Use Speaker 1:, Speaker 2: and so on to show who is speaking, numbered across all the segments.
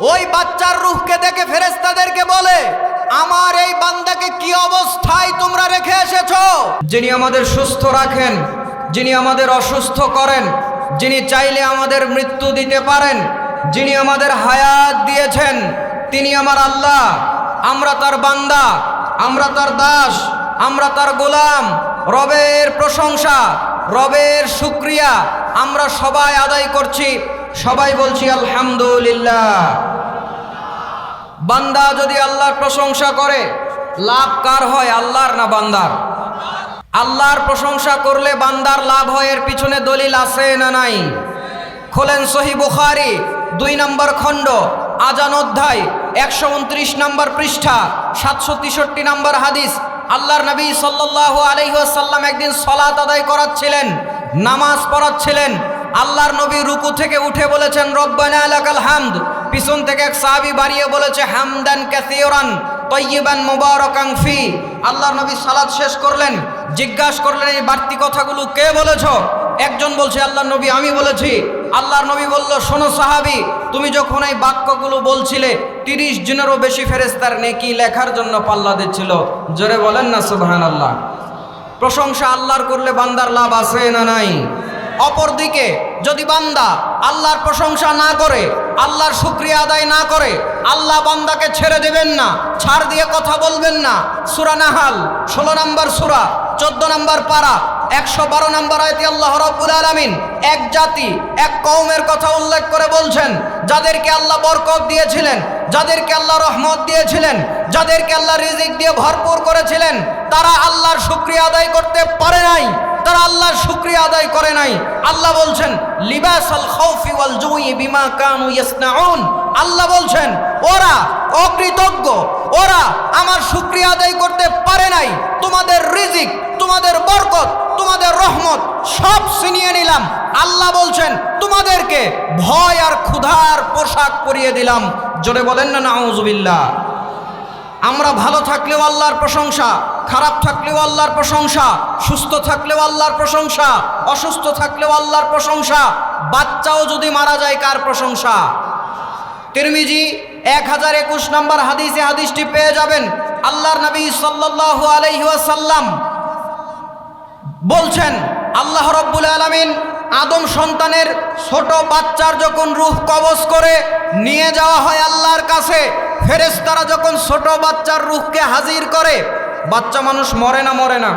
Speaker 1: ওই বাচ্চার রুহকে দেখে ফেরেস্তাদেরকে বলে, আমার এই বান্দাকে কি অবস্থায় তোমরা রেখে এসেছ? যিনি আমাদের সুস্থ রাখেন, যিনি আমাদের অসুস্থ করেন, যিনি চাইলে আমাদের মৃত্যু দিতে পারেন, যিনি আমাদের হায়াত দিয়েছেন, তিনি আমার আল্লাহ। আমরা তার বান্দা, আমরা তার দাস, আমরা তার গোলাম, রবের প্রশংসা, রবের শুক্রিয়া আমরা সবাই আদায় করছি। সবাই বলছি আলহামদুলিল্লাহ। বান্দা যদি আল্লাহর প্রশংসা করে, লাভ কার হয়, আল্লাহর না বান্দার? আল্লাহর প্রশংসা করলে বান্দার লাভ হয়, এর পিছনে দলিল আছে না নাই? খোলেন সহি বুখারি, দুই নম্বর খণ্ড, আজান অধ্যায়, একশো উনত্রিশ নম্বর পৃষ্ঠা, সাতশো তেষট্টি নম্বর হাদিস। আল্লাহর নবী সাল্লাহ আলহিহাসাল্লাম একদিন সলাত আদায় করাচ্ছিলেন, নামাজ পড়াচ্ছিলেন আল্লাহর নবী রুকু থেকে উঠে বলেছেন, রব্বানা লাকাল হামদ। পিছন থেকে এক সাহাবী বাড়িয়ে বলেছে, হামদান কাসীরান তৈবান মুবারকাং ফি। আল্লাহর নবী সালাদ শেষ করলেন, জিজ্ঞাসা করলেন, এই বাড়তি কথাগুলো কে বলেছ? একজন বলছে, আল্লাহর নবী, আমি বলেছি। আল্লাহর নবী বলল, শোনো সাহাবি, তুমি যখন এই বাক্যগুলো বলছিলে, তিরিশ জনেরও বেশি ফেরেস্তার নেকি লেখার জন্য পাল্লা দিচ্ছিল। জোরে বলেন না সুবহান আল্লাহ প্রশংসা আল্লাহর করলে বান্দার লাভ আছে না নাই? অপরদিকে যদি বান্দা আল্লাহর প্রশংসা না করে, আল্লাহর শুক্রিয়া আদায় না করে, আল্লাহ বান্দাকে ছেড়ে দেবেন না, ছাড় দিয়ে কথা বলবেন না। সুরা নাহাল, ষোলো নম্বর সুরা, চোদ্দ নম্বর পারা, একশো বারো নম্বর আয়তি আল্লাহ রব্বুল আলমিন এক জাতি, এক কৌমের কথা উল্লেখ করে বলছেন, যাদেরকে আল্লাহ বরকত দিয়েছিলেন, যাদেরকে আল্লাহ রহমত দিয়েছিলেন, যাদেরকে আল্লাহ রিজিক দিয়ে ভরপুর করেছিলেন, তারা আল্লাহর শুক্রিয়া আদায় করতে পারে নাই। তারা আল্লাহর শুক্রিয়া আদায় করে নাই। আল্লাহ বলছেন লিবাস আল খাউফি ওয়াল জুই বিমা কানু ইয়াসনাউন। আল্লাহ বলছেন, ওরা অকৃতজ্ঞ, ওরা আমার শুক্রিয়া আদায় করতে পারে নাই। তোমাদের রিজিক, তোমাদের বরকত, তোমাদের রহমত সব ছিনিয়ে নিলাম। আল্লাহ বলছেন, তোমাদেরকে ভয় আর ক্ষুধার পোশাক পরিয়ে দিলাম। জোরে বলেন না, নাউজুবিল্লাহ। আমরা ভালো থাকলেও আল্লাহর প্রশংসা, খারাপ থাকলেও আল্লাহর প্রশংসা, সুস্থ থাকলেও আল্লাহর প্রশংসা, অসুস্থ থাকলেও আল্লাহর প্রশংসা, বাচ্চাও যদি মারা যায় কার প্রশংসা? তিরমিজি এক হাজার একুশ নম্বর হাদিসে হাদিসটি পেয়ে যাবেন। আল্লাহর নবী আলাইহি ওয়াসাল্লাম বলছেন, আল্লাহ রব্বুল আলমিন আদম সন্তানের ছোট বাচ্চার যখন রূহ কবজ করে নিয়ে যাওয়া হয় আল্লাহর কাছে, ফেরেশতারা যখন ছোট বাচ্চার রূহকে হাজির করে, বাচ্চা মানুষ মরে না মরে না।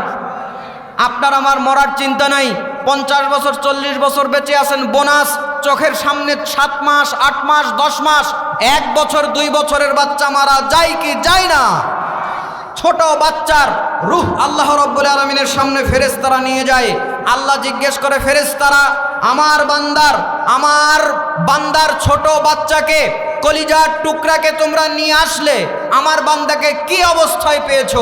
Speaker 1: আপনার আমার মরার চিন্তা নাই, পঞ্চাশ বছর, চল্লিশ বছর বেঁচে আছেন, বোনাস, চোখের সামনে সাত মাস, আট মাস, দশ মাস, এক বছর, দুই বছরের বাচ্চা মারা যায় কি যায় না? ছোট বাচ্চার রুহ আল্লাহ রব্বুল আলমিনের সামনে ফেরেস্তারা নিয়ে যায় আল্লাহ জিজ্ঞেস করে ফেরেস্তারা আমার বান্দার আমার বান্দার ছোট বাচ্চাকে কলিজার টুকরাকে তোমরা নিয়ে আসলে, আমার বান্দাকে কি অবস্থায় পেয়েছ?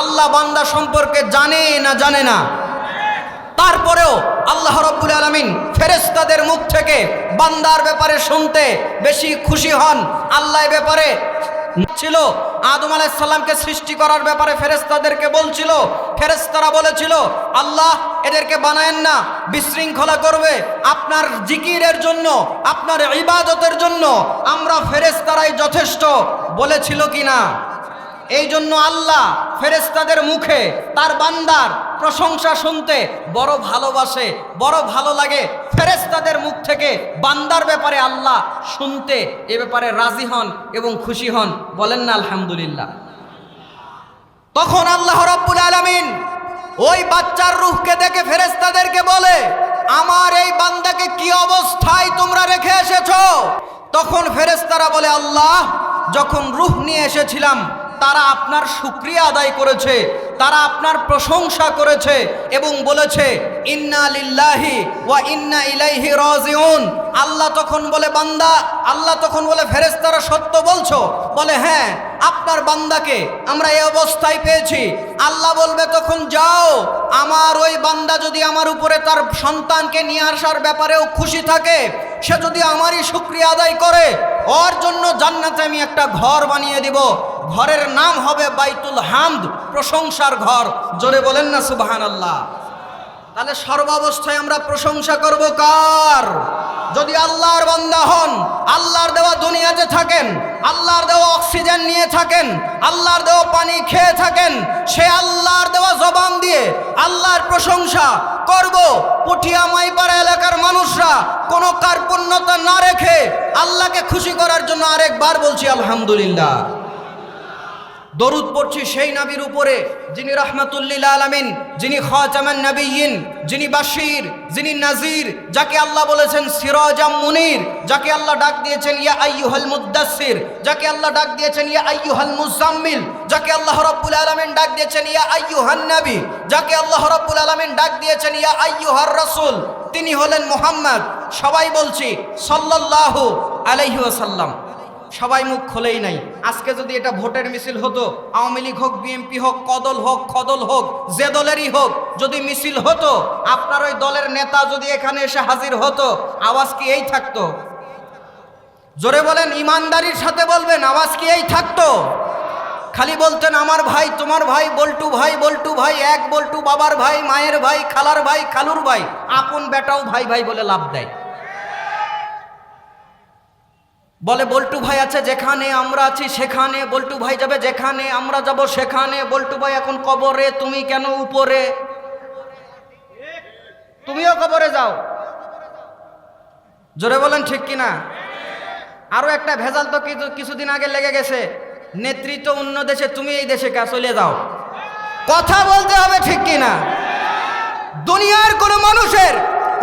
Speaker 1: আল্লাহ বান্দা সম্পর্কে জানে না জানে না। তারপরেও আল্লাহ রব্বুল আলমিন ফেরেস্তাদের মুখ থেকে বান্দার ব্যাপারে শুনতে বেশি খুশি হন। আল্লাহ ব্যাপারে ছিল, আদম আলাইসাল্লামকে সৃষ্টি করার ব্যাপারে ফেরেস্তাদেরকে বলছিল। ফেরেস্তারা বলেছিল, আল্লাহ এদেরকে বানায়েন না, বিশৃঙ্খলা করবে। আপনার জিকিরের জন্য, আপনার ইবাদতের জন্য আমরা ফেরেস্তারাই যথেষ্ট বলেছিল কি না এই জন্য আল্লাহ ফেরেস্তাদের মুখে, তার বান্দার প্রশংসা শুনতে বড় ভালোবাসে, বড় ভালো লাগে। ফেরেস্তাদের মুখ থেকে বান্দার ব্যাপারে আল্লাহ শুনতে এ ব্যাপারে রাজি হন এবং খুশি হন। বলেন না, আলহামদুলিল্লাহ। তখন আল্লাহ রব্বুল আলমিন ওই বাচ্চার রুহকে দেখে ফেরেস্তাদেরকে বলে, আমার এই বান্দাকে কি অবস্থায় তোমরা রেখে এসেছ? তখন ফেরেস্তারা বলে, আল্লাহ, যখন রুহ নিয়ে এসেছিলাম, তারা আপনার শুক্রিয়া আদায় করেছে, তারা আপনার প্রশংসা করেছে এবং বলেছে, ইন্না লিল্লাহি ওয়া ইন্না ইলাইহি রাজিউন। আল্লাহ তখন বলে, বান্দা, আল্লাহ তখন বলে, ফেরেশতারা সত্য বলছো? বলে হ্যাঁ আপনার বান্দাকে আমরা এই অবস্থায় পেয়েছি। আল্লাহ বলবে, তখন যাও। আমার ওই বান্দা যদি আমার উপরে তার সন্তানকে নিয়ে আসার ব্যাপারেও খুশি থাকে, সে যদি আমারই শুক্রিয়া আদায় করে, ওর জন্য জান্নাতে আমি একটা ঘর বানিয়ে দিব। ঘরের নাম হবে বাইতুল হামদ, প্রশংসার ঘর। জোরে বলেন না সুবাহান আল্লাহ তাহলে সর্বাবস্থায় আমরা প্রশংসা করব কার? যদি আল্লাহর বান্দা হন, আল্লাহর দেওয়া দুনিয়াতে থাকেন, আল্লাহর দেওয়া অক্সিজেন নিয়ে থাকেন, আল্লাহর দেওয়া পানি খেয়ে থাকেন, সে আল্লাহর দেওয়া জবান দিয়ে আল্লাহর প্রশংসা করব। পুঠিয়া মাইপাড়া এলাকার মানুষরা কোনো কার্পণ্যতা না রেখে আল্লাহকে খুশি করার জন্য আরেকবার বলছি, আলহামদুলিল্লাহ। দরুদ পড়ছি সেই নবীর উপরে, যিনি রহমাতুল্লিল আলামিন, যিনি খাতামান নবীন যিনি বাশির, যিনি নাজির যাকে আল্লাহ বলেছেন সিরাজাম মুনির, যাকে আল্লাহ ডাক দিয়েছেন ইয়া আইয়ুহাল মুদ্দাসসির যাকে আল্লাহ ডাক দিয়েছেন ইয়া আইয়ুহাল মুজাম্মিল যাকে আল্লাহ রাব্বুল আলামিন ডাক দিয়েছেন ইয়া আইয়ুহান নবী, যাকে আল্লাহ রাব্বুল আলামিন ডাক দিয়েছেন ইয়া আইয়ুহার রাসূল, তিনি হলেন মোহাম্মদ। সবাই বলছি সাল্লাল্লাহু আলাইহি সবাই মুখ খোলেই নাই। আজকে যদি এটা ভোটের মিছিল হতো, আওয়ামী লীগ হোক, বিএনপি হোক, কদল হোক, খদল হোক, যে দলেরই হোক, যদি মিছিল হতো, আপনার ওই দলের নেতা যদি এখানে এসে হাজির হতো, আওয়াজ কি এই থাকতো? জোরে বলেন, ইমানদারির সাথে বলবেন, আওয়াজ কি এই থাকতো? খালি বলতেন, আমার ভাই, তোমার ভাই, বল্টু ভাই বল্টু ভাই, এক বল্টু বাবার ভাই, মায়ের ভাই, খালার ভাই, খালুর ভাই। আপন বেটাও ভাই ভাই বলে লাভ দেয়। বলে, বল্টু ভাই আছে, যেখানে আমরা আছি, সেখানে বল্টু ভাই যাবে, যেখানে আমরা যাব, সেখানে বল্টু ভাই, এখন কবরে, তুমি কেন উপরে? তুমিও কবরে যাও। জোরে বলেন, ঠিক কিনা? আরও একটা ভেজাল তো কিছু কিছুদিন আগে লেগে গেছে। নেতৃত্ব অন্য দেশে, তুমি এই দেশে কা চলে যাও। কথা বলতে হবে ঠিক কিনা? দুনিয়ার কোনো মানুষের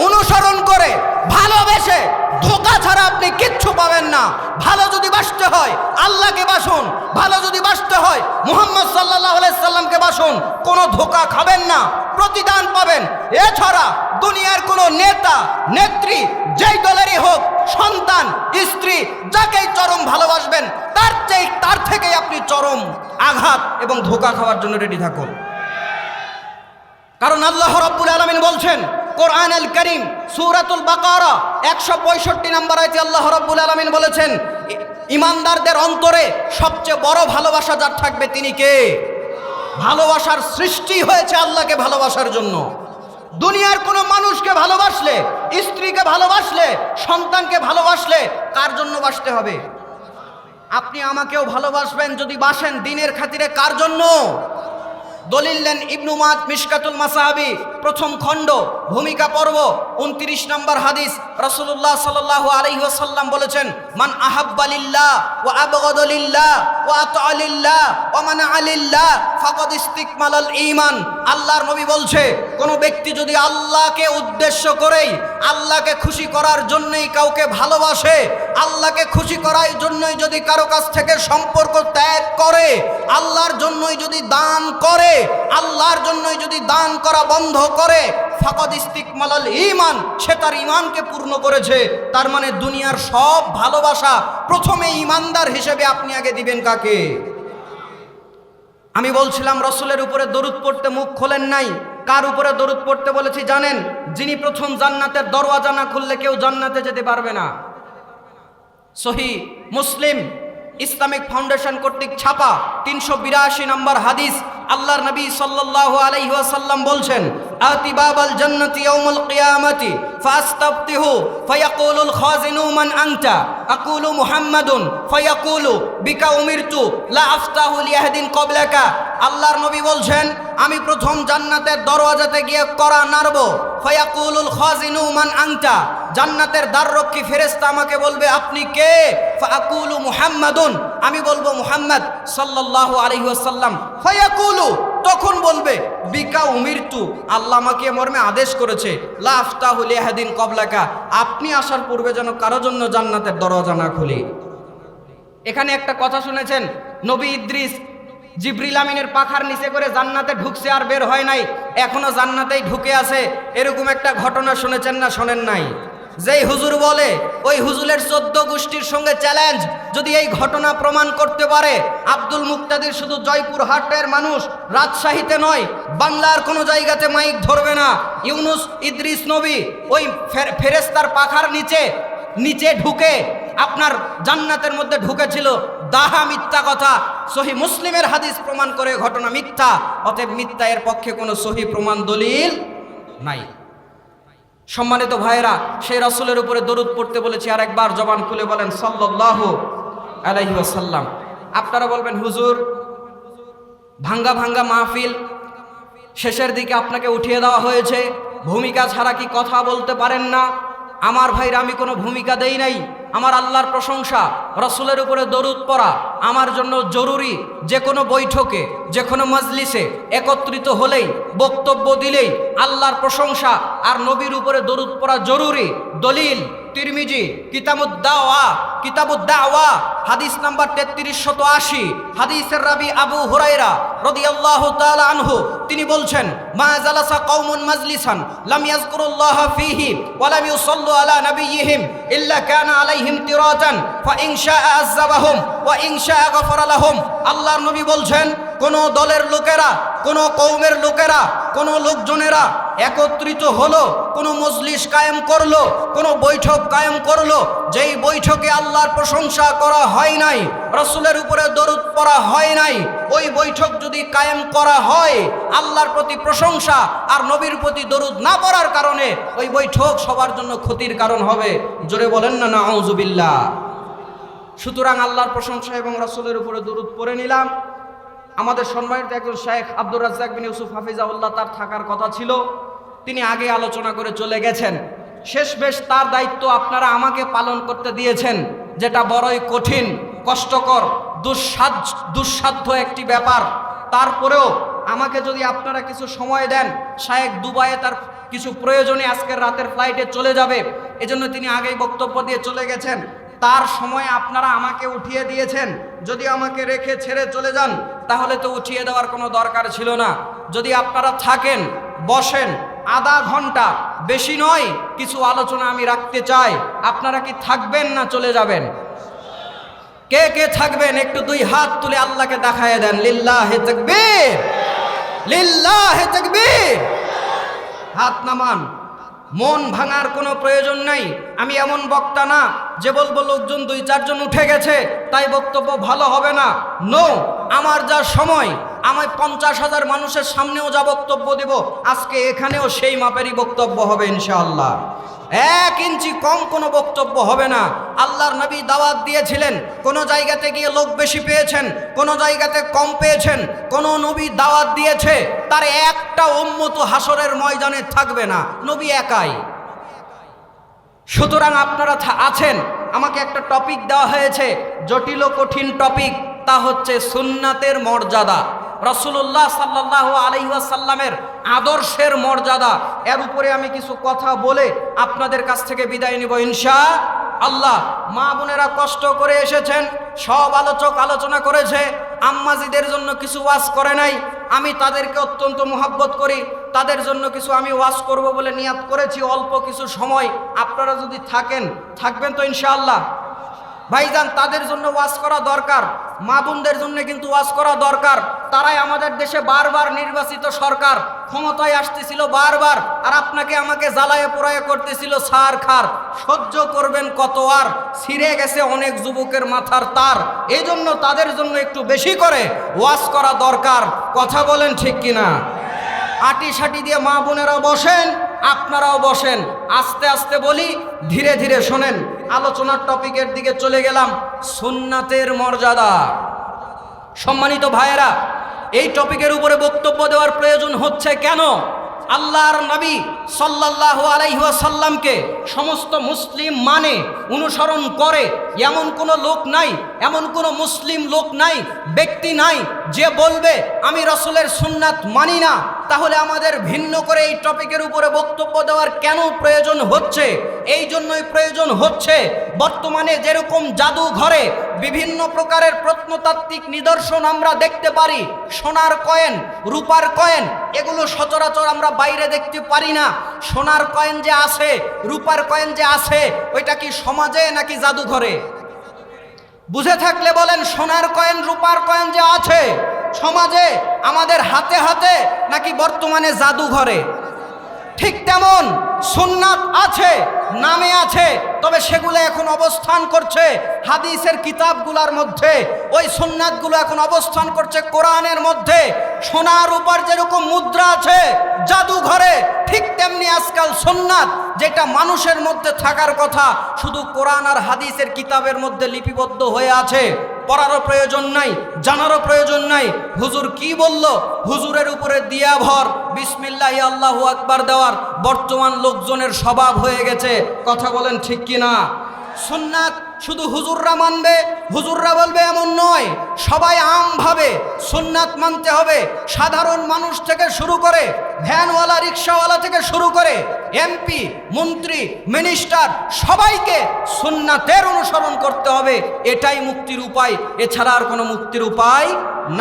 Speaker 1: অনুসরণ করে ভালোবেসে ধোকা ছাড়া আপনি কিচ্ছু পাবেন না। ভালো যদি বাসতে হয়, আল্লাহকে বাসুন। ভালো যদি বাসতে হয়, মুহাম্মদ সাল্লাহ সাল্লামকে বাসুন। কোনো ধোকা খাবেন না, প্রতিদান পাবেন। এছাড়া দুনিয়ার কোনো নেতা, নেত্রী, যেই দলেরই হোক, সন্তান, স্ত্রী, যাকেই চরম ভালোবাসবেন, তার চেয়ে তার থেকেই আপনি চরম আঘাত এবং ধোকা খাওয়ার জন্য রেডি থাকুন। কারণ আল্লাহ রব্বুল আলমিন বলছেন কোরআন আল করিম, সুরাতুল বাকারা, একশো পঁয়ষট্টি নম্বর আয়তে আল্লাহ রব্বুল আলমিন বলেছেন, ইমানদারদের অন্তরে সবচেয়ে বড় ভালোবাসা যার থাকবে তিনি কে? ভালোবাসার সৃষ্টি হয়েছে আল্লাহকে ভালোবাসার জন্য। দুনিয়ার কোনো মানুষকে ভালোবাসলে, স্ত্রীকে ভালোবাসলে, সন্তানকে ভালোবাসলে কার জন্য বাসতে হবে? আপনি আমাকেও ভালোবাসবেন যদি বাসেন, দিনের খাতিরে কার জন্য? দলিল দেন ইবনু মাদ মিশকাতুল মাসাহাবি প্রথম খণ্ড, ভূমিকা পর্ব, উনত্রিশ নম্বর হাদিস। রসুল্লাহ সাল্লাহ আলহিহাসাল্লাম বলেছেন, মান আহাব্বালিল্লাহ ও আবগদলিল্লাহ ও আত আলিল্লাহ ও মান আলিল্লাহ ফকদ ইস্তিকমাল ঈমান। আল্লাহর নবী বলছে, কোনো ব্যক্তি যদি আল্লাহকে উদ্দেশ্য করেই, আল্লাহকে খুশি করার জন্যই কাউকে ভালোবাসে, আল্লাহকে খুশি করার জন্যই যদি কারও কাছ থেকে সম্পর্ক ত্যাগ করে, আল্লাহর জন্যই যদি দান করে, আল্লাহর জন্যই যদি দান করা বন্ধ করে, ফাকদ ইস্তিকমালাল ঈমান, সে তার ঈমানকে পূর্ণ করেছে। তার মানে দুনিয়ার সব ভালোবাসা প্রথমে ঈমানদার হিসেবে আপনি আগে দিবেন কাকে? আমি বলছিলাম, রসুলের উপরে দরুদ পড়তে মুখ খোলেন নাই। কার উপরে দরুদ পড়তে বলেছি জানেন? যিনি প্রথম জান্নাতের দরওয়াজা না খুললে কেউ জান্নাতে যেতে পারবে না। সহি মুসলিম, ইসলামিক ফাউন্ডেশন কর্তৃক ছাপা তিনশো বিরাশি নম্বর হাদিস আল্লাহর নবী সাল্লাল্লাহু আলাইহি ওয়াসাল্লাম বলছেন, আতি বাবাল জান্নাতি ইয়াউমুল কিয়ামাতি, ফাস্তাফতিহু ফায়াকুলুল খাজিনু মান আনতা। আকুলু মুহাম্মাদুন ফায়াকুলু বিকা উমিরতু লা আফতাহু লিয়াহদিন ক্বাবলাকা আল্লাহর নবী বলছেন, আমি প্রথম জান্নাতের দরওয়াজাতে গিয়ে করা নাড়ব। ফায়াকুলুল খাজিনু মান আনতা। জান্নাতের দ্বাররক্ষী ফেরেশতা আমাকে বলবে, আপনি কে? ফাকুলু মুহাম্মাদুন। আমি বলব, মুহাম্মদ সাল্লাল্লাহু আলাইহি ওয়াসাল্লাম। ফায়াকুলু তখন বলবে, বিকা উমিরতু, আল্লাহ আমাকে মর্মে আদেশ করেছে, লা আফতাহু লিয়াহদিন কবলাকা আপনি আসার পূর্বে যেন কারও জন্য জান্নাতের দরজা না খুলি। এখানে একটা কথা শুনেছেন, নবী ইদ্রিস জিব্রিল আমিনের পাখার নিচে করে জান্নাতে ঢুকছে আর বের হয় নাই, এখনও জান্নাতেই ঢুকে আছে, এরকম একটা ঘটনা শুনেছেন না শোনেন নাই? যেই হুজুর বলে, ওই হুজুরের চোদ্দ গোষ্ঠীর সঙ্গে চ্যালেঞ্জ যদি এই ঘটনা প্রমাণ করতে পারে, আব্দুল মুক্তাদির শুধু জয়পুর হাটের মানুষ, রাজশাহীতে নয়, বাংলার কোনো জায়গাতে মাইক ধরবে না। ইউনুস ইদ্রিস নবী, ওই ফেরেস্তার পাখার নিচে নিচে ঢুকে, আপনার জান্নাতের মধ্যে ঢুকেছিল, দাহা মিথ্যা কথা। সহি মুসলিমের হাদিস প্রমাণ করে ঘটনা মিথ্যা, অতএব মিথ্যা এর পক্ষে কোনো সহি প্রমাণ, দলিল নাই। সম্মানিত ভাইয়েরা, সেই রসুলের উপরে দরুদ পড়তে বলেছি আর একবার জবান খুলে বলেন সাল্লাহ আলাইহি আসাল্লাম আপনারা বলবেন, হুজুর, ভাঙ্গা ভাঙ্গা মাহফিল শেষের দিকে আপনাকে উঠিয়ে দেওয়া হয়েছে, ভূমিকা ছাড়া কি কথা বলতে পারেন না? আমার ভাইরা, আমি কোনো ভূমিকা দেই নাই। আমার আল্লাহর প্রশংসা, রসুলের উপরে দরুদ পড়া, আমার জন্য জরুরি যে কোনো বৈঠকে, যে কোনো মজলিসে একত্রিত হলেই, বক্তব্য দিলেই আল্লাহর প্রশংসা আর নবীর উপরে দরুদ পড়া জরুরি, দলিল তিরমিজি, কিতাবুদ্দাওয়া কিতাবুদ্দাওয়া, হাদিস নাম্বার তেত্রিশ শত আশি, হাদিসের রাবি আবু হুরাইরা রদিয়াল্লাহু তাআলা আনহু, তিনি বলছেন, মা জালাসা কওমুন মাজলিসান, লাম ইয়াজকুরুল্লাহ ফীহি ওয়া লাম ইউসাল্লু আলা নাবিয়্যিহিম ইল্লা কানা আলাইহিম তিরাতান, ফা ইন শাআ আল্লাহর নবী বলছেন, কোন দলের লোকেরা, কোন কৌমের লোকেরা, কোন লোকজনেরা একত্রিত হলো, কোন মজলিস কায়েম করল, কোন বৈঠক কায়েম করল, যেই বৈঠকে আল্লাহর প্রশংসা করা হয় নাই, রসুলের উপরে দরুদ পড়া হয় নাই, ওই বৈঠক যদি কায়েম করা হয়, আল্লাহর প্রতি প্রশংসা আর নবীর প্রতি দরুদ না পড়ার কারণে, ওই বৈঠক সবার জন্য ক্ষতির কারণ হবে। জোরে বলেন না না আউজুবিল্লাহ সুতরাং আল্লাহর প্রশংসা এবং রসুলের উপরে দরুদ পড়ে নিলাম। আমাদের সম্মানিত একজন শেখ আব্দুর রাজ্জাক বিন ইউসুফ হাফিজাউল্লাহ তার থাকার কথা ছিল। তিনি আগে আলোচনা করে চলে গেছেন। শেষ বেশ তার দায়িত্ব আপনারা আমাকে পালন করতে দিয়েছেন, যেটা বড়ই কঠিন, কষ্টকর, দুঃসাধ্য দুঃসাধ্য একটি ব্যাপার। তারপরেও আমাকে যদি আপনারা কিছু সময় দেন শায়েক দুবাইয়ে তার কিছু প্রয়োজনে আজকের রাতের ফ্লাইটে চলে যাবে। এজন্য তিনি আগেই বক্তব্য দিয়ে চলে গেছেন। তার সময় আপনারা আমাকে উঠিয়ে দিয়েছেন। যদি আমাকে রেখে ছেড়ে চলে যান, তাহলে তো উঠিয়ে দেওয়ার কোনো দরকার ছিল না। যদি আপনারা থাকেন, বসেন, আধা ঘণ্টা, বেশি নয়, কিছু আলোচনা আমি রাখতে চাই। আপনারা কি থাকবেন না চলে যাবেন? কে কে থাকবেন? একটু দুই হাত তুলে আল্লাহকে দেখায় দেন। লিল্লাহে তাকবীর! লিল্লাহে তাকবীর! হাত নামান। মন ভাঙার কোনো প্রয়োজন নাই। আমি এমন বক্তা না যে বলব লোকজন দুই চারজন উঠে গেছে, তাই বক্তব্য ভালো হবে না। নো আমার যা সময় আমায় পঞ্চাশ হাজার মানুষের সামনেও যা বক্তব্য দেব, আজকে এখানেও সেই মাপেরই বক্তব্য হবে ইনশাআল্লাহ। এক ইঞ্চি কম কোনো বক্তব্য হবে না। আল্লাহর নবী দাওয়াত দিয়েছিলেন, কোন জায়গাতে গিয়ে লোক বেশি পেয়েছেন, কোন জায়গাতে কম পেয়েছেন, কোন নবী দাওয়াত দিয়েছে, তার একটা উম্মত হাসরের ময়দানে থাকবে না, নবী একাই। সুতরাং আপনারা আছেন, আমাকে একটা টপিক দেওয়া হয়েছে, জটিল কঠিন টপিক তা হচ্ছে সুন্নাতের মর্যাদা। রসুল্লাহ সাল্লাহ আলহিহাসাল্লামের আদর্শের মর্যাদা, এর উপরে আমি কিছু কথা বলে আপনাদের কাছ থেকে বিদায় নিব ইনশা আল্লাহ। মা বোনেরা কষ্ট করে এসেছেন, সব আলোচক আলোচনা করেছে, আম্মাজিদের জন্য কিছু ওয়াজ করে নাই। আমি তাদেরকে অত্যন্ত মোহাব্বত করি, তাদের জন্য কিছু আমি ওয়াজ করব বলে নিয়াত করেছি, অল্প কিছু সময়। আপনারা যদি থাকেন, থাকবেন তো ইনশাআল্লাহ ভাইজান, তাদের জন্য ওয়াজ করা দরকার। মা বোনদের জন্য কিন্তু ওয়াজ করা দরকার। তারাই আমাদের দেশে বারবার নির্বাচিত সরকার। ক্ষমতায় আসতেছিল বারবার, আর আপনাকে আমাকে জ্বালায় পোড়ায় করতেছিল সার খার। সহ্য করবেন কত আর, ছিঁড়ে গেছে অনেক যুবকের মাথার তার। এই জন্য তাদের জন্য একটু বেশি করে ওয়াজ করা দরকার। কথা বলেন ঠিক কিনা? আটি সাটি দিয়ে মা বোনেরা বসেন, আপনারাও বসেন। আস্তে আস্তে বলি, ধীরে ধীরে শোনেন। আলোচনার টপিকের দিকে চলে গেলাম সুন্নাতের মর্যাদা। সম্মানিত ভাইয়েরা, এই টপিকের উপরে বক্তব্য দেওয়ার প্রয়োজন হচ্ছে কেন? আল্লাহর নবী সাল্লাহ আলাইহাসাল্লামকে সমস্ত মুসলিম মানে অনুসরণ করে, এমন কোনো লোক নাই এমন কোনো মুসলিম লোক নাই, ব্যক্তি নাই, যে বলবে, আমি রসুলের সুন্নাত মানি না। তাহলে আমাদের ভিন্ন করে এই টপিকের উপরে বক্তব্য দেওয়ার কেন প্রয়োজন হচ্ছে? এই জন্যই প্রয়োজন হচ্ছে, বর্তমানে যেরকম জাদু ঘরে বিভিন্ন প্রকারের প্রত্নতাত্ত্বিক নিদর্শন আমরা দেখতে পারি, সোনার কয়েন, রূপার কয়েন, এগুলো সচরাচর আমরা বাইরে দেখতে পারি না। সোনার কয়েন যে আছে, রূপার কয়েন যে আছে, ওইটা কি সমাজে নাকি জাদুঘরে? বুঝে থাকলে বলেন, সোনার কয়েন, রূপার কয়েন যে আছে সমাজে, আমাদের হাতে হাতে নাকি বর্তমানে জাদুঘরে? ঠিক তেমন সুন্নাত আছে, নামে আছে, তবে সেগুলো এখন অবস্থান করছে হাদিসের কিতাবগুলার মধ্যে। ওই সুন্নাতগুলো এখন অবস্থান করছে কোরআনের মধ্যে। সোনার উপর যেরকম মুদ্রা আছে, জাদুঘরে তেমনি আজকাল সুন্নাত, যেটা মানুষের মধ্যে থাকার কথা, শুধু কোরআন আর হাদিসের কিতাবের মধ্যে লিপিবদ্ধ হয়ে আছে। পড়ারও প্রয়োজন নাই, জানারও প্রয়োজন নাই। হুজুর কি বলল? হুজুরের উপরে দিয়া ভর বিসমিল্লাহ আল্লাহ আকবার দেওয়ার বর্তমান লোকজনের স্বভাব হয়ে গেছে। কথা বলেন ঠিক কিনা? সুন্নাত শুধু হুজুররা মানবে, হুজুররা বলবে এমন নয়, সবাই আমভাবে সুন্নাত মানতে হবে। সাধারণ মানুষ থেকে শুরু করে, ভ্যানওয়ালা, রিক্সাওয়ালা থেকে শুরু করে, এমপি, মন্ত্রী, মিনিস্টার, সবাইকে সুন্নাতের অনুসরণ করতে হবে। এটাই মুক্তির উপায়, এছাড়া আর কোনো মুক্তির উপায়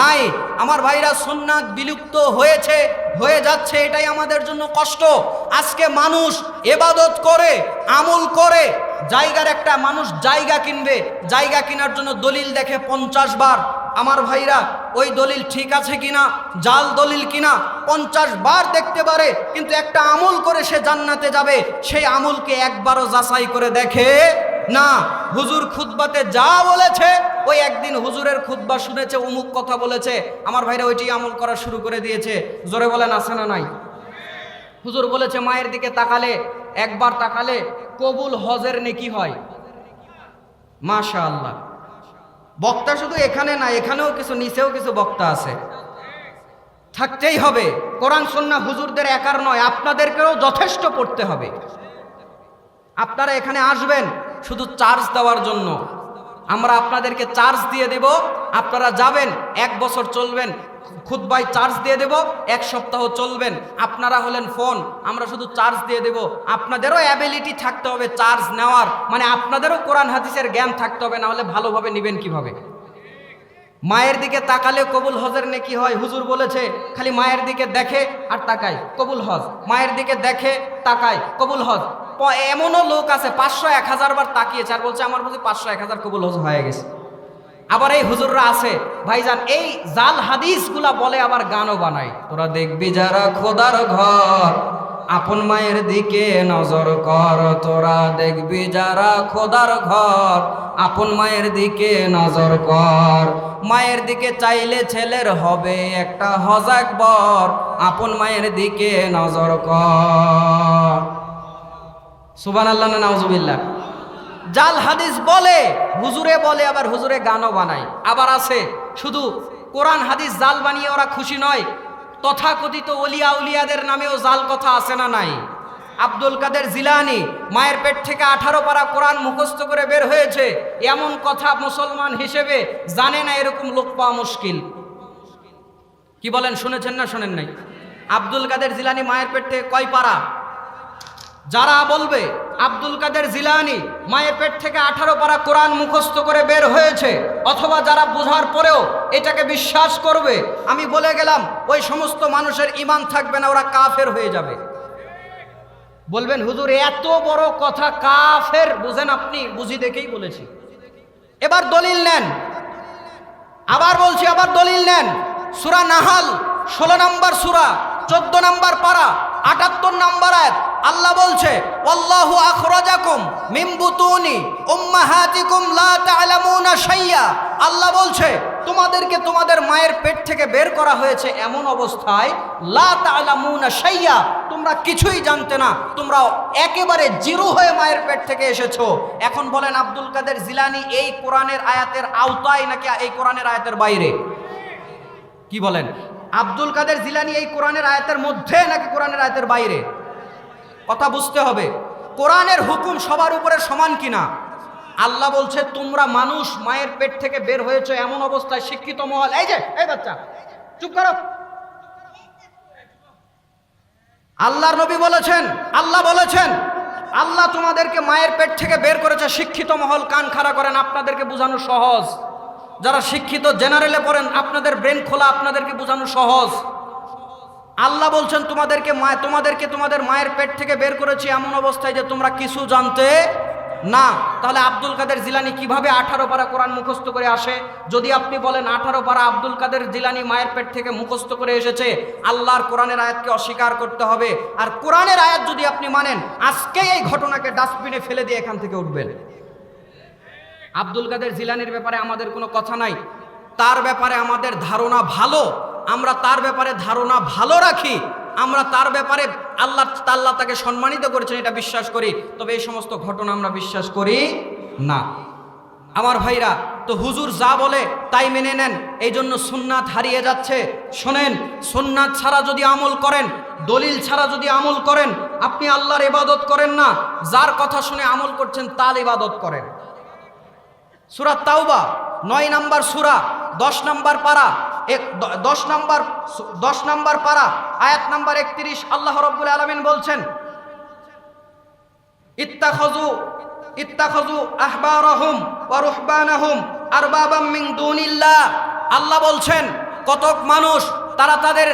Speaker 1: নাই। আমার ভাইরা, সুন্নাত বিলুপ্ত হয়েছে, হয়ে যাচ্ছে, এটাই আমাদের জন্য কষ্ট। আজকে মানুষ এবাদত করে, আমল করে জায়গার একটা মানুষ জায়গা কিনবে, জায়গা কেনার জন্য দলিল দেখে পঞ্চাশ বার, আমার ভাইরা, ওই দলিল ঠিক আছে কিনা? জাল দলিল কিনা? পঞ্চাশ বার দেখতে পারে, কিন্তু একটা আমল করে সে জান্নাতে যাবে। সেই আমলকে একবারও যাচাই করে দেখে না। হুজুর খুতবাতে যা বলেছে, ওই একদিন হুজুরের খুতবা শুনেছে, অমুক কথা বলেছে, আমার ভাইরা ওইটি আমল করা শুরু করে দিয়েছে। জোরে বলেন, আছে না নাই? হুজুর বলেছে, মায়ের দিকে তাকালে, একবার তাকালে কবুল হজের নেকি হয়? মাশা আল্লাহ বক্তা শুধু এখানে না, এখানেও কিছু, নিচেও কিছু বক্তা আছে। থাকতেই হবে। কোরআন সন্না হুজুরদের একার নয়, আপনাদেরকেও যথেষ্ট পড়তে হবে। আপনারা এখানে আসবেন শুধু চার্জ দেওয়ার জন্য। আমরা আপনাদেরকে চার্জ দিয়ে দেব। আপনারা যাবেন, এক বছর চলবেন খুদ্বাই চার্জ দিয়ে দেব, এক সপ্তাহ চলবেন। আপনারা হলেন ফোন, আমরা শুধু চার্জ দিয়ে দেব। আপনাদেরও অ্যাবিলিটি থাকতে হবে চার্জ নেওয়ার মানে আপনাদেরও কোরআন হাদিসের জ্ঞান থাকতে হবে না হলে ভালোভাবে নেবেন কীভাবে? মায়ের দিকে তাকালে কবুল হজের নেকি হয়, হুজুর বলেছে, খালি মায়ের দিকে দেখে আর তাকায়, কবুল হজ। মায়ের দিকে দেখে, তাকায়, কবুল হজ। এমনও লোক আছে, পাঁচশো এক হাজার বার তাকিয়েছে আর বলছে, আমার বুঝি পাঁচশো এক হাজার কবুল হজ হয়ে গেছে। আবার এই হুজুররা আছে, ভাইজান, এই জাল হাদিসগুলা বলে আবার গানও বানায়। তোরা দেখবি যারা খোদার ঘর, আপন মায়ের দিকে নজর কর। তোরা দেখবি যারা খোদার ঘর, আপন মায়ের দিকে নজর কর। মায়ের দিকে চাইলে ছেলের হবে একটা হজাক বর, আপন মায়ের দিকে নজর কর। সুবান আল্লাহ নাউজুবিল্লাহ। জাল হাদিস বলে, হুজুরে বলে, আবার হুজুরে গানও বানায়। আবার আছে, শুধু কোরআন হাদিস জাল বানিয়ে ওরা খুশি নয়, তথাকথিত অলিয়া উলিয়াদের নামেও জাল কথা আছে না নাই? আব্দুল কাদের জিলানি মায়ের পেট থেকে আঠারো পারা কোরআন মুখস্থ করে বের হয়েছে, এমন কথা মুসলমান হিসেবে জানে না, এরকম লোক পাওয়া মুশকিল। কি বলেন, শুনেছেন না শোনেন নাই? আব্দুল কাদের জিলানি মায়ের পেট থেকে কয় পারা? যারা বলবে আব্দুল কাদের জিলানি মায়ের পেট থেকে আঠারো পারা কোরআন মুখস্থ করে বের হয়েছে, অথবা যারা বোঝার পরেও এটাকে বিশ্বাস করবে, আমি বলে গেলাম, ওই সমস্ত মানুষের ইমান থাকবে না, ওরা কাফের হয়ে যাবে। বলবেন, হুজুর, এত বড় কথা কাফের, বুঝেন আপনি, বুঝি দেখেই বলেছি। এবার দলিল নেন। আবার বলছি, আবার দলিল নেন। সুরা নাহাল, ষোলো নম্বর সুরা, চোদ্দ নম্বর পারা, আটাত্তর নম্বর আয়াত। আল্লাহ বলছে আল্লাহু আখরাজাকুম মিন বুতুনি উম্মাহাতিকুম লা তা'লামুনা শাইয়া। আল্লাহ বলছে, তোমাদেরকে তোমাদের মায়ের পেট থেকে বের করা হয়েছে এমন অবস্থায় লা তা'লামুনা শাইয়া। তোমরা কিছুই জানতে না, তোমরা একেবারে জিরো হয়ে মায়ের পেট থেকে এসেছ। এখন বলেন আব্দুল কাদের জিলানি এই কোরআনের আয়াতের আওতায় নাকি এই কোরআনের আয়াতের বাইরে? কি বলেন? আব্দুল কাদের জিলানি এই কোরআনের আয়াতের মধ্যে নাকি কোরআনের আয়াতের বাইরে? কথা বুঝতে হবে। কোরআনের হুকুম সবার উপরে সমান কিনা? আল্লাহ বলছে, তোমরা মানুষ মায়ের পেট থেকে বের হয়েছে এমন অবস্থায় শিক্ষিত মহল। এই যে, এই বাচ্চা, চুপ করো। আল্লাহর নবী বলেছেন, আল্লাহ বলেছেন, আল্লাহ তোমাদেরকে মায়ের পেট থেকে বের করেছে শিক্ষিত মহল, কান খাড়া করেন, আপনাদেরকে বোঝানো সহজ। যারা শিক্ষিত জেনারেলে পড়েন, আপনাদের ব্রেন খোলা, আপনাদেরকে বোঝানো সহজ। আল্লাহ বলছেন, তোমাদেরকে মা তোমাদেরকে তোমাদের মায়ের পেট থেকে বের করেছি এমন অবস্থায় যে তোমরা কিছু জানতে না। তাহলে আব্দুল কাদের জিলানি কীভাবে আঠারো পারা কোরআন মুখস্থ করে আসে? যদি আপনি বলেন আঠারো পারা আব্দুল কাদের জিলানি মায়ের পেট থেকে মুখস্থ করে এসেছে, আল্লাহর কোরআনের আয়াতকে অস্বীকার করতে হবে। আর কোরআনের আয়াত যদি আপনি মানেন আজকে এই ঘটনাকে ডাস্টবিনে ফেলে দিয়ে এখান থেকে উঠবেন। আব্দুল কাদের জিলানির ব্যাপারে আমাদের কোনো কথা নাই। তার ব্যাপারে আমাদের ধারণা ভালো। আমরা তার ব্যাপারে ধারণা ভালো রাখি, আমরা তার ব্যাপারে আল্লাহ আল্লাহ তাকে সম্মানিত করেছেন, এটা বিশ্বাস করি। তবে এই সমস্ত ঘটনা আমরা বিশ্বাস করি না। আমার ভাইরা, তো হুজুর যা বলে তাই মেনে নেন এই জন্য সুন্নাত হারিয়ে যাচ্ছে। শোনেন, সুন্নাত ছাড়া যদি আমল করেন, দলিল ছাড়া যদি আমল করেন, আপনি আল্লাহর ইবাদত করেন না, যার কথা শুনে আমল করছেন, তার ইবাদত করেন। সুরা তাওবা, নয় নাম্বার সুরা, দশ নাম্বার দ- দশ নাম্বার দশ নাম্বার পারা, আয়াত নাম্বার একত্রিশ, আল্লাহ রব্বুল আলমিন বলছেন ইত্তাখজু ইত্তাখজু আহবারহুম ওয়া রুহবানাহুম আরবাবাম মিন দুনিল্লাহ। আল্লাহ বলছেন, কতক মানুষ, তারা তাদের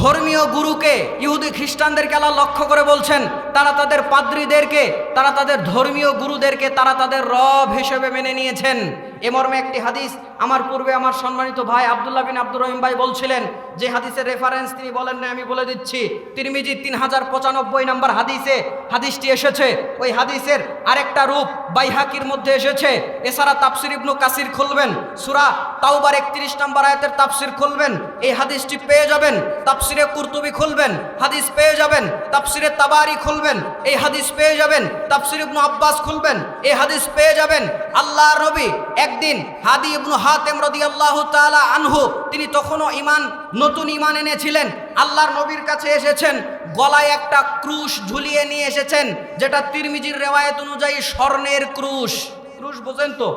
Speaker 1: ধর্মীয় গুরুকে, ইহুদি খ্রিস্টানদেরকে আল্লাহ লক্ষ্য করে বলছেন, তারা তাদের পাদ্রীদেরকে, তারা তাদের ধর্মীয় গুরুদেরকে, তারা তাদের রব হিসেবে মেনে নিয়েছেন। এ মর্মে একটি হাদিস আমার পূর্বে আমার সম্মানিত ভাই আবদুল্লাহ বিন আব্দুর রহিম ভাই বলছিলেন যে হাদিসের রেফারেন্স তিনি বলেন না আমি বলে দিচ্ছি, তিরমিজি তিন হাজার পঁচানব্বই নম্বর হাদিসে, হাদিসটি এসেছে। ওই হাদিসের আরেকটা রূপ বাইহাকির মধ্যে এসেছে। এছাড়া তাফসির ইবনু কাসির খুলবেন, সুরা তাওবার একত্রিশ নম্বর আয়াতের তাফসির খুলবেন, এই হাদিসটি পেয়ে যাবেন। তাপসিরে কুর্তুবি খুলবেন, হাদিস পেয়ে যাবেন। তাপসিরে তাবারি খুলবেন, এই হাদিস পেয়ে যাবেন। তাফসির ইবনু আব্বাস খুলবেন, এই হাদিস পেয়ে যাবেন। আল্লাহ নবী একদিন হাদি ইবনু হাতেম আল্লাহ তাআলা আনহু, তিনি তখনও ইমান নতুন ইমান এনেছিলেন। আল্লাহর নবীর কাছে এসেছেন, গলায় একটা ক্রুশ ঝুলিয়ে নিয়ে এসেছেন, যেটা তিরমিজির রেওয়ায়েত অনুযায়ী স্বর্ণের ক্রুশ। ক্রুশ বোঝেন তো?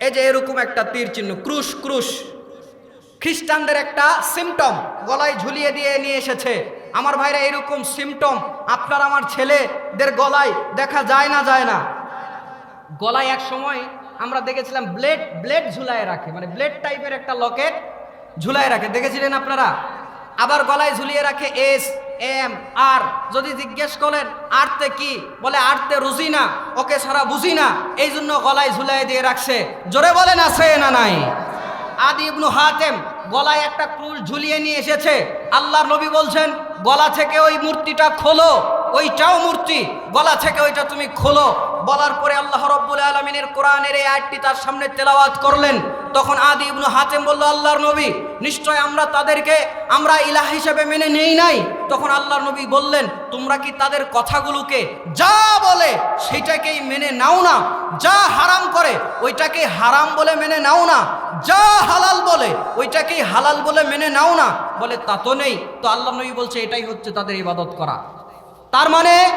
Speaker 1: এই যে এরকম একটা তীর চিহ্ন, ক্রুশ ক্রুশ। খ্রিস্টানদের একটা সিমটম গলায় ঝুলিয়ে দিয়ে নিয়ে এসেছে। আমার ভাইরা, এরকম সিমটম আপনার আমার ছেলেদের গলায় দেখা যায় না যায় না। গলায় এক সময় আমরা দেখেছিলাম ব্লেড ব্লেড ঝুলায় রাখে মানে ব্লেড টাইপের একটা লকেট ঝুলায় রাখে, দেখেছিলেন আপনারা? আবার গলায় ঝুলিয়ে রাখে, এস, এম, আর। যদি জিজ্ঞেস করেন, আরতে কি? বলে, আরতে রুজি না, ওকে সারা বুঝি না। এই জন্য গলায় ঝুলাই দিয়ে রাখছে। জোরে বলেন, আছে না নাই? আদি ইবনু হাতেম গলায় একটা ক্রুশ ঝুলিয়ে নিয়ে এসেছে। আল্লাহর নবী বলছেন, গলা থেকে ওই মূর্তিটা খোলো, ওইটাও মূর্তি, গলা থেকে ওইটা তুমি খোলো। বলার পরে আল্লাহ রব্বুল আলমিনের কোরআনের এই আয়াতটি তার সামনে তেলাওয়াত করলেন। তখন আদি ইবনু হাতেম বলল, আল্লাহর নবী নিশ্চয় আমরা তাদেরকে, আমরা ইলাহ হিসেবে মেনে নেই নাই। তখন আল্লাহর নবী বললেন, তোমরা কি তাদের কথাগুলোকে যা বলে সেটাকেই মেনে নাও না? যা হারাম করে, ওইটাকে হারাম বলে মেনে নাও না? যা হালাল বলে, ওইটাকেই হালাল বলে মেনে নাও না? বলে, তা তো নেই। তো আল্লাহ নবী বলছে, এটাই হচ্ছে তাদের ইবাদত করা। তার মানে